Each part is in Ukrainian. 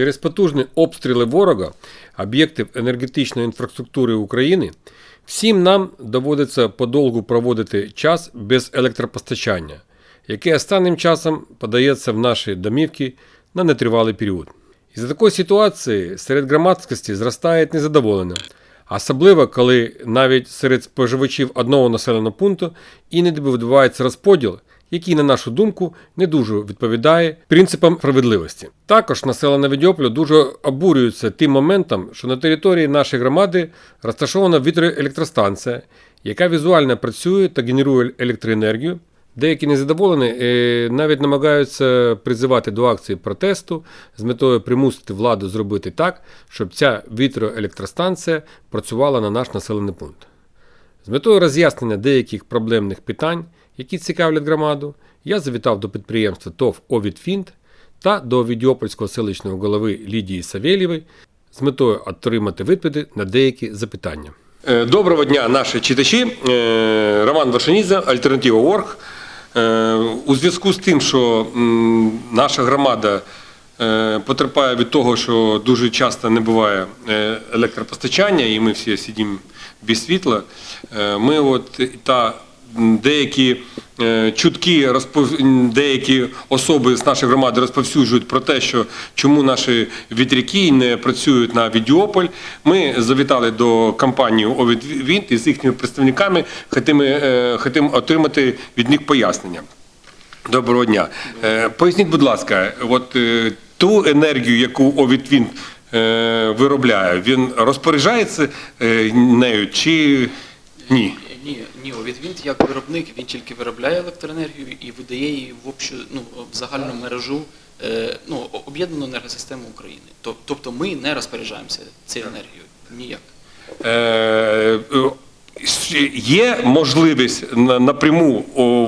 Через потужні обстріли ворога об'єктів енергетичної інфраструктури України всім нам доводиться подовгу проводити час без електропостачання, яке останнім часом подається в наші домівки на нетривалий період. Із-за такої ситуації серед громадськості зростає незадоволення, особливо коли навіть серед споживачів одного населеного пункту іноді відбувається розподіл, який, на нашу думку, не дуже відповідає принципам справедливості. Також населення Відьополю дуже обурюється тим моментом, що на території нашої громади розташована вітроелектростанція, яка візуально працює та генерує електроенергію. Деякі незадоволені е, навіть намагаються призивати до акції протесту з метою примусити владу зробити так, щоб ця вітроелектростанція працювала на наш населений пункт. З метою роз'яснення деяких проблемних питань, які цікавлять громаду, я завітав до підприємства ТОВ «Овідфінт» та до Відьопольського селищного голови Лідії Савєлєвої з метою отримати відповіді на деякі запитання. Е, Доброго дня, наші читачі. Е, Роман Вашаніза, Альтернатива.орг. Е, У зв'язку з тим, що наша громада потерпає від того, що дуже часто не буває електропостачання, і ми всі сидимо без світла, ми от та деякі е, чутки, деякі особи з нашої громади розповсюджують про те, що чому наші вітряки не працюють на Відіополь. Ми завітали до компанії «Овідвінт» із їхніми представниками, хотімо, е, отримати від них пояснення. Доброго дня. Е, Поясніть, будь ласка, от ту енергію, яку Овідвінт виробляє, він розпоряджається нею чи ні? Ні, ні, Овідвінт як виробник він тільки виробляє електроенергію і видає її в общу, ну, в загальну мережу, е, ну, об'єднану енергосистему України. Тобто ми не розпоряджаємося цією енергією. Ніяк. Е, е, Є можливість напряму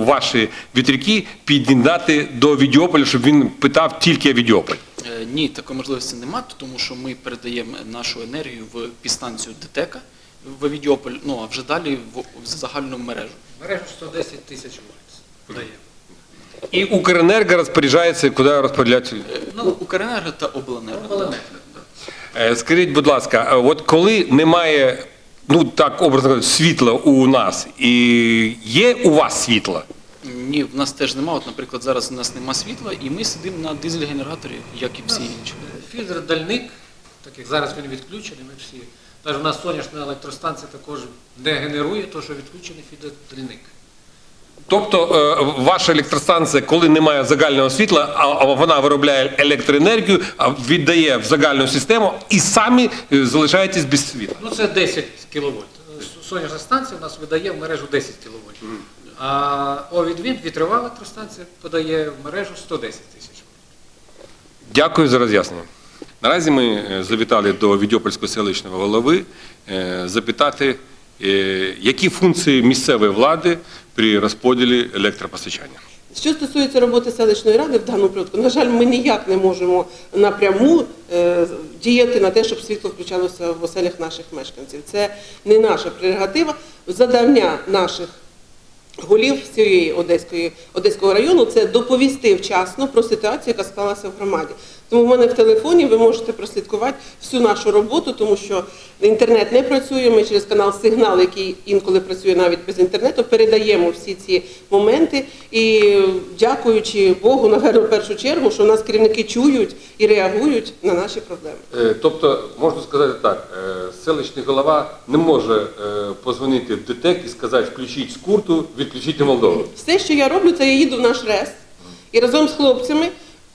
ваші вітряки під'єднати до Відіополя, щоб він питав тільки Відіополь? Е, Ні, такої можливості немає, тому що ми передаємо нашу енергію в підстанцію ДТЕКа в ну а вже далі в, в загальну мережу. Мережу 110 тисяч вольт подає. І Укренерго розпоряджається, куди розподіляється. Е, Ну, Укренерго та Обленерго. Обленерго. Е, Скажіть, будь ласка, а от коли немає, ну так образно кажучи, світла у нас, і є у вас світло? Ні, в нас теж немає. От, наприклад, зараз у нас нема світла, і ми сидимо на дизель-генераторі, як і всі інші. Фільтр дальник, так як зараз він відключений, ми всі. Навіть у нас сонячна електростанція також не генерує, то що відключений фільтр. Тобто е, ваша електростанція, коли немає загального світла, а вона виробляє електроенергію, віддає в загальну систему і самі е, залишаєтесь без світла. Ну це 10 кВт. Сонячна станція у нас видає в мережу 10 кВт. А Овідвінт, вітрова електростанція, подає в мережу 110 тисяч. Дякую за роз'яснення. Наразі ми е, завітали до Відьопольського селищного голови е, запитати, е, які функції місцевої влади при розподілі електропостачання. Що стосується роботи селищної ради в даному випадку, на жаль, ми ніяк не можемо напряму діяти на те, щоб світло включалося в оселях наших мешканців. Це не наша прерогатива. Завдання наших голів цієї Одеської, Одеського району це доповісти вчасно про ситуацію, яка склалася в громаді. Тому в мене в телефоні ви можете прослідкувати всю нашу роботу, тому що інтернет не працює. Ми через канал Сигнал, який інколи працює навіть без інтернету, передаємо всі ці моменти. І дякуючи Богу, напевно, в першу чергу, що нас керівники чують і реагують на наші проблеми. Е, Тобто, можна сказати так, е, селищний голова не може е, позвонити в ДТЕК і сказати, включіть скурту, відключіть Молдову. Все, що я роблю, це я їду в наш РЕС і разом з хлопцями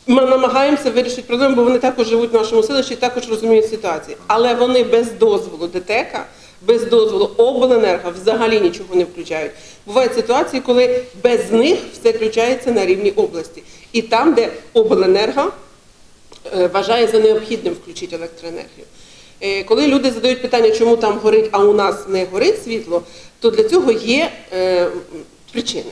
ми намагаємося вирішити проблему, бо вони також живуть в нашому селищі і також розуміють ситуацію. Але вони без дозволу ДТЕКа, без дозволу обленерго взагалі нічого не включають. Бувають ситуації, коли без них все включається на рівні області. І там, де обленерго е, вважає за необхідним включити електроенергію. Е, Коли люди задають питання, чому там горить, а у нас не горить світло, то для цього є е, причини.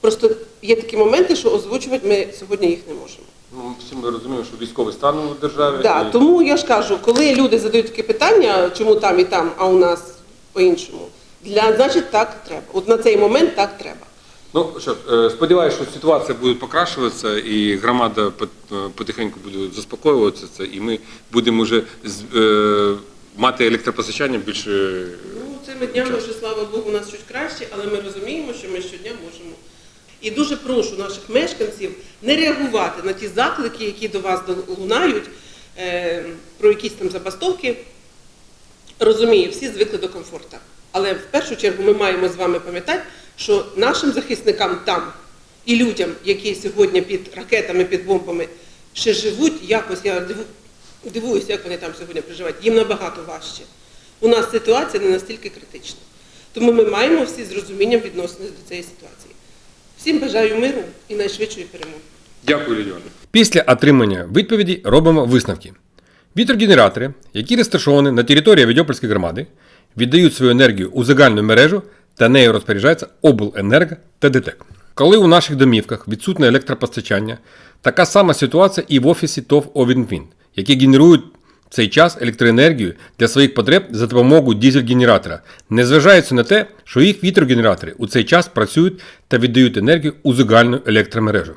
Просто є такі моменти, що озвучувати ми сьогодні їх не можемо. Ну, всі ми розуміємо, що військовий стан у державі. Да, і- тому я ж кажу, коли люди задають таке питання, чому там і там, а у нас по-іншому, для значить так треба. От на цей момент так треба. Ну що, ж, е, сподіваюся, що ситуація буде покращуватися і громада е, потихеньку буде заспокоюватися, це, і ми будемо вже з- е, мати електропостачання більше. Ну, цими днями вже, слава Богу, у нас чуть краще, але ми розуміємо, що ми щодня можемо. І дуже прошу наших мешканців не реагувати на ті заклики, які до вас лунають, е, про якісь там забастовки. Розумію, всі звикли до комфорту. Але в першу чергу ми маємо з вами пам'ятати, що нашим захисникам там і людям, які сьогодні під ракетами, під бомбами ще живуть, якось я дивуюся, як вони там сьогодні проживають, їм набагато важче. У нас ситуація не настільки критична. Тому ми маємо всі з розумінням відноситися до цієї ситуації. Всім бажаю миру і найшвидшої перемоги. Дякую, Лідіоне. Після отримання відповіді робимо висновки. Вітрогенератори, які розташовані на території Відьопольської громади, віддають свою енергію у загальну мережу та нею розпоряджається обленерго та ДТЕК. Коли у наших домівках відсутне електропостачання, така сама ситуація і в офісі ТОВ «Овінвін», які генерують в цей час електроенергію для своїх потреб за допомогою дизель-генератора, незважаючи на те, що їх вітрогенератори у цей час працюють та віддають енергію у загальну електромережу.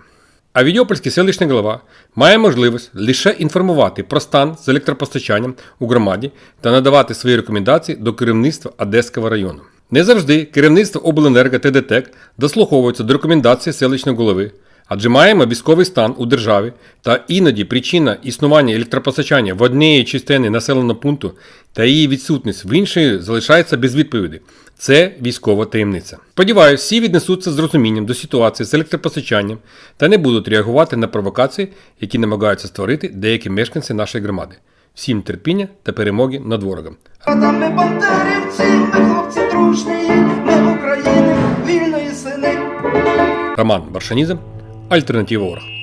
А Відьопольський селищний голова має можливість лише інформувати про стан з електропостачанням у громаді та надавати свої рекомендації до керівництва Одеського району. Не завжди керівництво обленерго та ДТЕК дослуховується до рекомендацій селищного голови, адже маємо військовий стан у державі та іноді причина існування електропостачання в однієї частини населеного пункту та її відсутність в іншої залишається без відповіді. Це військова таємниця. Сподіваюсь, всі віднесуться з розумінням до ситуації з електропостачанням та не будуть реагувати на провокації, які намагаються створити деякі мешканці нашої громади. Всім терпіння та перемоги над ворогом. Ми бандерівці, ми хлопці дружні, ми України, вільної сини. Роман Баршанізм, Альтернатива Орг.